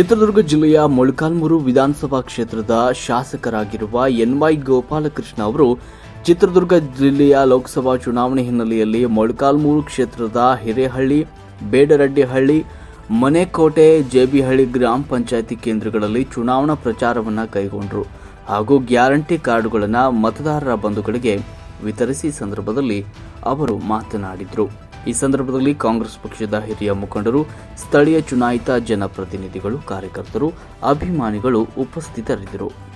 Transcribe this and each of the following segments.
ಚಿತ್ರದುರ್ಗ ಜಿಲ್ಲೆಯ ಮೊಳಕಾಲ್ಮೂರು ವಿಧಾನಸಭಾ ಕ್ಷೇತ್ರದ ಶಾಸಕರಾಗಿರುವ ಎನ್ವೈ ಗೋಪಾಲಕೃಷ್ಣ ಅವರು ಚಿತ್ರದುರ್ಗ ಜಿಲ್ಲೆಯ ಲೋಕಸಭಾ ಚುನಾವಣೆ ಹಿನ್ನೆಲೆಯಲ್ಲಿ ಮೊಳಕಾಲ್ಮೂರು ಕ್ಷೇತ್ರದ ಹಿರೇಹಳ್ಳಿ, ಬೇಡರಡ್ಡಿಹಳ್ಳಿ, ಮನೆಕೋಟೆ, ಜೆಬಿಹಳ್ಳಿ ಗ್ರಾಮ ಪಂಚಾಯಿತಿ ಕೇಂದ್ರಗಳಲ್ಲಿ ಚುನಾವಣಾ ಪ್ರಚಾರವನ್ನು ಕೈಗೊಂಡರು ಹಾಗೂ ಗ್ಯಾರಂಟಿ ಕಾರ್ಡುಗಳನ್ನು ಮತದಾರರ ಬಂಧುಗಳಿಗೆ ವಿತರಿಸಿ ಸಂದರ್ಭದಲ್ಲಿ ಅವರು ಮಾತನಾಡಿದರು. ಈ ಸಂದರ್ಭದಲ್ಲಿ ಕಾಂಗ್ರೆಸ್ ಪಕ್ಷದ ಹಿರಿಯ ಮುಖಂಡರು ಸ್ಥಳೀಯ ಚುನಾಯಿತ ಜನಪ್ರತಿನಿಧಿಗಳು ಕಾರ್ಯಕರ್ತರು ಅಭಿಮಾನಿಗಳು ಉಪಸ್ಥಿತರಿದ್ದರು.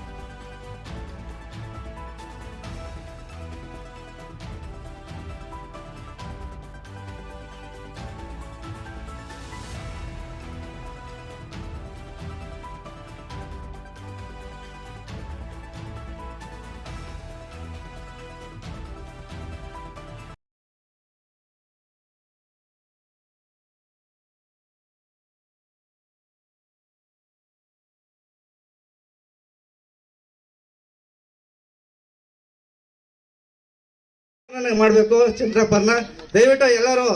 ಮಾಡಬೇಕು ಚಂದ್ರಪ್ಪನ ದಯವಿಟ್ಟು ಎಲ್ಲರೂ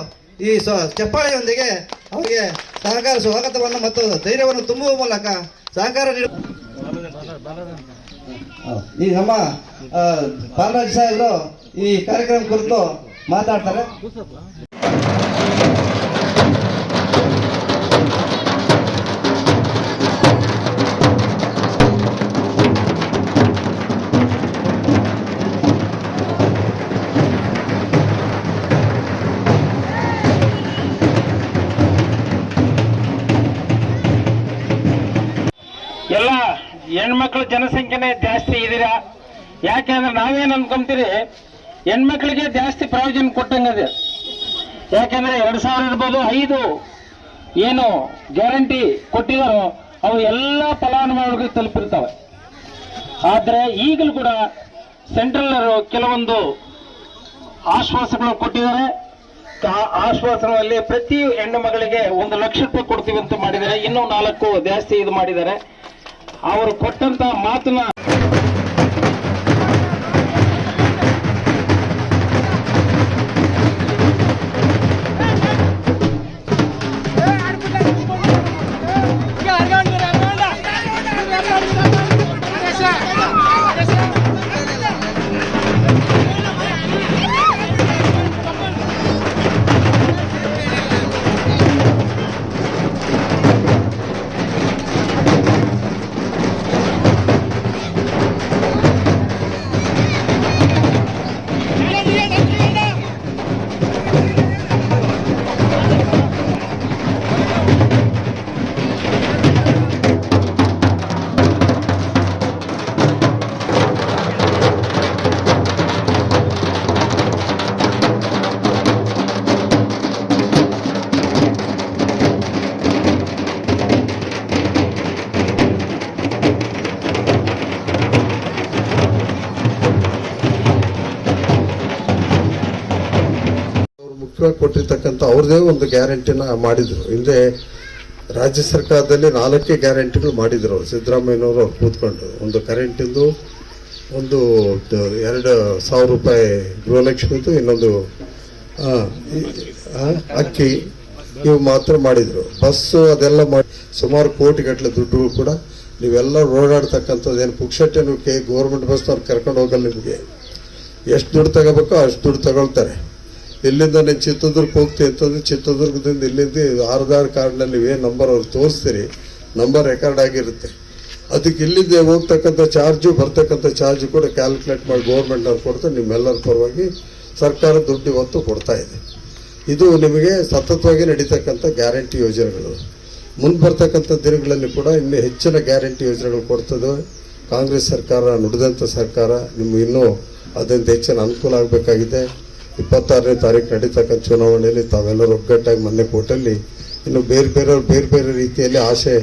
ಈ ಸ್ವ ಚಪ್ಪಾಳೆಯೊಂದಿಗೆ ಅವರಿಗೆ ಸಹಕಾರ, ಸ್ವಾಗತವನ್ನು ಮತ್ತು ಧೈರ್ಯವನ್ನು ತುಂಬುವ ಮೂಲಕ ಸಹಕಾರ ನೀಡ ಈ ನಮ್ಮ ಬಾಲರಾಜ್ ಸಾಹೇಬರು ಈ ಕಾರ್ಯಕ್ರಮ ಕುರಿತು ಮಾತಾಡ್ತಾರೆ. ಹೆಣ್ಮಕ್ಳ ಜನಸಂಖ್ಯೆನೇ ಜಾಸ್ತಿ ಇದೀರಾ ಯಾಕೆಂದ್ರೆ ನಾವೇನು ಅನ್ಕೊಂತೀರಿ? ಹೆಣ್ಮಕ್ಳಿಗೆ ಜಾಸ್ತಿ ಪ್ರಯೋಜನ ಕೊಟ್ಟಂಗದೆ ಯಾಕೆಂದ್ರೆ ಎರಡು ಸಾವಿರ ಇರ್ಬೋದು, ಐದು ಏನು ಗ್ಯಾರಂಟಿ ಕೊಟ್ಟಿದಾರೋ, ಅವು ಎಲ್ಲ ಫಲಾನುಭವಿಗಳಿಗೆ ತಲುಪಿರ್ತವೆ. ಆದ್ರೆ ಈಗಲೂ ಕೂಡ ಸೆಂಟ್ರಲ್ ಕೆಲವೊಂದು ಆಶ್ವಾಸಗಳು ಕೊಟ್ಟಿದ್ದಾರೆ. ಆ- ಆಶ್ವಾಸನಲ್ಲಿ ಪ್ರತಿ ಹೆಣ್ಣು ಮಗಳಿಗೆ ಒಂದು ಲಕ್ಷ ರೂಪಾಯಿ ಕೊಡ್ತೀವಿ ಅಂತ ಮಾಡಿದ್ದಾರೆ. ಇನ್ನೂ ನಾಲ್ಕು ಜಾಸ್ತಿ ಇದು ಮಾಡಿದ್ದಾರೆ. ಅವರು ಕೊಟ್ಟಂತ ಮಾತನ್ನ ಕೊಟ್ಟಿರ್ತಕ್ಕಂಥ ಅವ್ರದೇ ಒಂದು ಗ್ಯಾರಂಟಿನ ಮಾಡಿದ್ರು. ಹಿಂದೆ ರಾಜ್ಯ ಸರ್ಕಾರದಲ್ಲಿ ನಾಲ್ಕೇ ಗ್ಯಾರಂಟಿಗಳು ಮಾಡಿದ್ರು ಅವರು. ಸಿದ್ದರಾಮಯ್ಯನವರು ಅವ್ರು ಕೂತ್ಕೊಂಡು. ಒಂದು ಕರೆಂಟಿಂದು, ಒಂದು ಎರಡು ಸಾವಿರ ರೂಪಾಯಿ ಗೃಹಲಕ್ಷ್ಮಿದು, ಇನ್ನೊಂದು ಅಕ್ಕಿ, ಇವು ಮಾತ್ರ ಮಾಡಿದರು. ಬಸ್ಸು ಅದೆಲ್ಲ ಮಾಡಿ, ಸುಮಾರು ಕೋಟಿಗಟ್ಟಲೆ ದುಡ್ಡು ಕೂಡ ನೀವೆಲ್ಲ ಓಡಾಡ್ತಕ್ಕಂಥದ್ದು ಏನು? ಪುಕ್ಷಟ್ಟೆ ಕೆ, ಗೌರ್ಮೆಂಟ್ ಬಸ್ನವ್ರು ಕರ್ಕೊಂಡು ಹೋಗಲ್ಲ ನಿಮಗೆ. ಎಷ್ಟು ದುಡ್ಡು ತಗೋಬೇಕೋ ಅಷ್ಟು ದುಡ್ಡು ತಗೊಳ್ತಾರೆ. ಇಲ್ಲಿಂದ ನೀವು ಚಿತ್ರದುರ್ಗ ಹೋಗ್ತೀನಿ ಅಂತಂದ್ರೆ ಚಿತ್ರದುರ್ಗದಿಂದ ಇಲ್ಲಿಂದ ಆಧಾರ್ ಕಾರ್ಡ್ನಲ್ಲಿ ಏನು ನಂಬರ್ ಅವ್ರು ತೋರಿಸ್ತೀರಿ? ನಂಬರ್ ರೆಕಾರ್ಡ್ ಆಗಿರುತ್ತೆ. ಅದಕ್ಕೆ ಇಲ್ಲಿಂದ ಹೋಗ್ತಕ್ಕಂಥ ಚಾರ್ಜು ಬರ್ತಕ್ಕಂಥ ಚಾರ್ಜು ಕೂಡ ಕ್ಯಾಲ್ಕುಲೇಟ್ ಮಾಡಿ ಗೌರ್ಮೆಂಟ್ನವ್ರು ಕೊಡ್ತಾರೆ, ನಿಮ್ಮೆಲ್ಲರ ಪರವಾಗಿ ಸರ್ಕಾರ ದುಡ್ಡು ಇವತ್ತು ಕೊಡ್ತಾ ಇದೆ. ಇದು ನಿಮಗೆ ಸತತವಾಗಿ ನಡೀತಕ್ಕಂಥ ಗ್ಯಾರಂಟಿ ಯೋಜನೆಗಳು. ಮುಂದೆ ಬರ್ತಕ್ಕಂಥ ದಿನಗಳಲ್ಲಿ ಕೂಡ ಇನ್ನೂ ಹೆಚ್ಚಿನ ಗ್ಯಾರಂಟಿ ಯೋಜನೆಗಳು ಕೊಡ್ತದೆ? ಕಾಂಗ್ರೆಸ್ ಸರ್ಕಾರ, ನುಡಿದಂಥ ಸರ್ಕಾರ ನಿಮ್ಗೆ ಇನ್ನೂ ಅದರಿಂದ ಹೆಚ್ಚಿನ ಅನುಕೂಲ ಆಗಬೇಕಾಗಿದೆ. ಇಪ್ಪತ್ತಾರನೇ ತಾರೀಕು ನಡೀತಕ್ಕಂಥ ಚುನಾವಣೆಯಲ್ಲಿ ತಾವೆಲ್ಲರೂ ಒಗ್ಗಟ್ಟಾಗಿ ಮೊನ್ನೆ ಕೋಟಲ್ಲಿ ಇನ್ನು ಬೇರೆ ಬೇರೆಯವ್ರು ಬೇರೆ ಬೇರೆ ರೀತಿಯಲ್ಲಿ ಆಸೆ,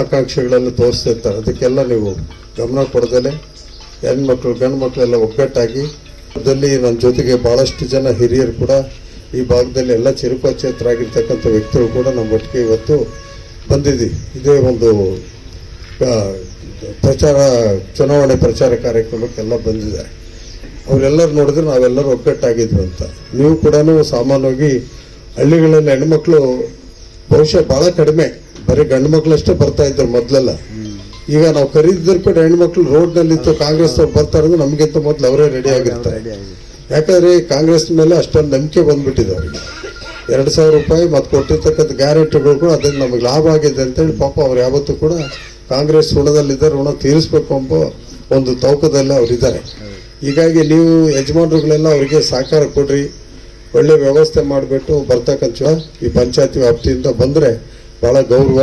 ಆಕಾಂಕ್ಷೆಗಳನ್ನು ತೋರಿಸ್ತಿರ್ತಾರೆ. ಅದಕ್ಕೆಲ್ಲ ನೀವು ಗಮನ ಕೊಡದಲೆ ಹೆಣ್ಮಕ್ಳು ಗಂಡು ಮಕ್ಕಳೆಲ್ಲ ಒಗ್ಗಟ್ಟಾಗಿ ಅದರಲ್ಲಿ ನನ್ನ ಜೊತೆಗೆ ಭಾಳಷ್ಟು ಜನ ಹಿರಿಯರು ಕೂಡ ಈ ಭಾಗದಲ್ಲಿ ಎಲ್ಲ ಚಿರುಪಚೇತರಾಗಿರ್ತಕ್ಕಂಥ ವ್ಯಕ್ತಿಗಳು ಕೂಡ ನಮ್ಮ ಒಟ್ಟಿಗೆ ಇವತ್ತು ಬಂದಿದ್ದೀವಿ. ಇದೇ ಒಂದು ಪ್ರಚಾರ, ಚುನಾವಣೆ ಪ್ರಚಾರ ಕಾರ್ಯಕ್ರಮಕ್ಕೆಲ್ಲ ಬಂದಿದ್ದಾರೆ. ಅವರೆಲ್ಲರೂ ನೋಡಿದ್ರೆ ನಾವೆಲ್ಲರೂ ಒಗ್ಗಟ್ಟಾಗಿದ್ರು ಅಂತ. ನೀವು ಕೂಡ ಸಾಮಾನ್ಯವಾಗಿ ಹಳ್ಳಿಗಳಲ್ಲಿ ಹೆಣ್ಮಕ್ಳು ಬಹುಶಃ ಭಾಳ ಕಡಿಮೆ. ಬರೀ ಗಂಡು ಮಕ್ಕಳಷ್ಟೇ ಬರ್ತಾ ಇದ್ರು ಮೊದಲೆಲ್ಲ. ಈಗ ನಾವು ಕರೀದಿದ್ರು ಕೂಡ ಹೆಣ್ಮಕ್ಳು ರೋಡ್ನಲ್ಲಿ ಇತ್ತು ಕಾಂಗ್ರೆಸ್ ಅವ್ರು ಬರ್ತಾ ಇರೋದು ನಮಗಿಂತ ಮೊದ್ಲು ಅವರೇ ರೆಡಿ ಆಗಿರ್ತಾರೆ. ಯಾಕಂದ್ರೆ ಕಾಂಗ್ರೆಸ್ ಮೇಲೆ ಅಷ್ಟೊಂದು ನಂಬಿಕೆ ಬಂದ್ಬಿಟ್ಟಿದೆ ಅವ್ರಿಗೆ. ಎರಡು ಸಾವಿರ ರೂಪಾಯಿ ಮತ್ತು ಕೊಟ್ಟಿರ್ತಕ್ಕಂಥ ಗ್ಯಾರಂಟಿಗಳು ಕೂಡ ಅದರಿಂದ ನಮಗೆ ಲಾಭ ಆಗಿದೆ ಅಂತೇಳಿ ಪಾಪ ಅವ್ರು ಯಾವತ್ತೂ ಕೂಡ ಕಾಂಗ್ರೆಸ್ ಋಣದಲ್ಲಿದ್ದಾರೆ ಋಣ ತೀರಿಸ್ಬೇಕು ಎಂಬ ಒಂದು ತೌಕದಲ್ಲಿ ಅವರಿದ್ದಾರೆ. ಹೀಗಾಗಿ ನೀವು ಯಜಮಾನರುಗಳೆಲ್ಲ ಅವರಿಗೆ ಸಹಕಾರ ಕೊಡ್ರಿ. ಒಳ್ಳೆ ವ್ಯವಸ್ಥೆ ಮಾಡಿಬಿಟ್ಟು ಬರ್ತಕ್ಕಂಥ ಈ ಪಂಚಾಯತಿ ವ್ಯಾಪ್ತಿಯಿಂದ ಬಂದರೆ ಭಾಳ ಗೌರವ.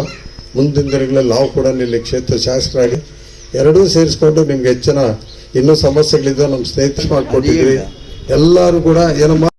ಮುಂದಿನ ದಿನಗಳಲ್ಲಿ ನಾವು ಕೂಡ ಇಲ್ಲಿ ಕ್ಷೇತ್ರ ಶಾಸಕರಾಗಿ ಎರಡೂ ಸೇರಿಸ್ಕೊಂಡು ನಿಮ್ಗೆ ಹೆಚ್ಚಿನ ಇನ್ನೂ ಸಮಸ್ಯೆಗಳಿದ್ದ ನಮ್ಮ ಸ್ನೇಹಿತರು ಮಾಡಿಕೊಟ್ಟಿದ್ರಿ ಎಲ್ಲರೂ ಕೂಡ ಏನಮ್ಮ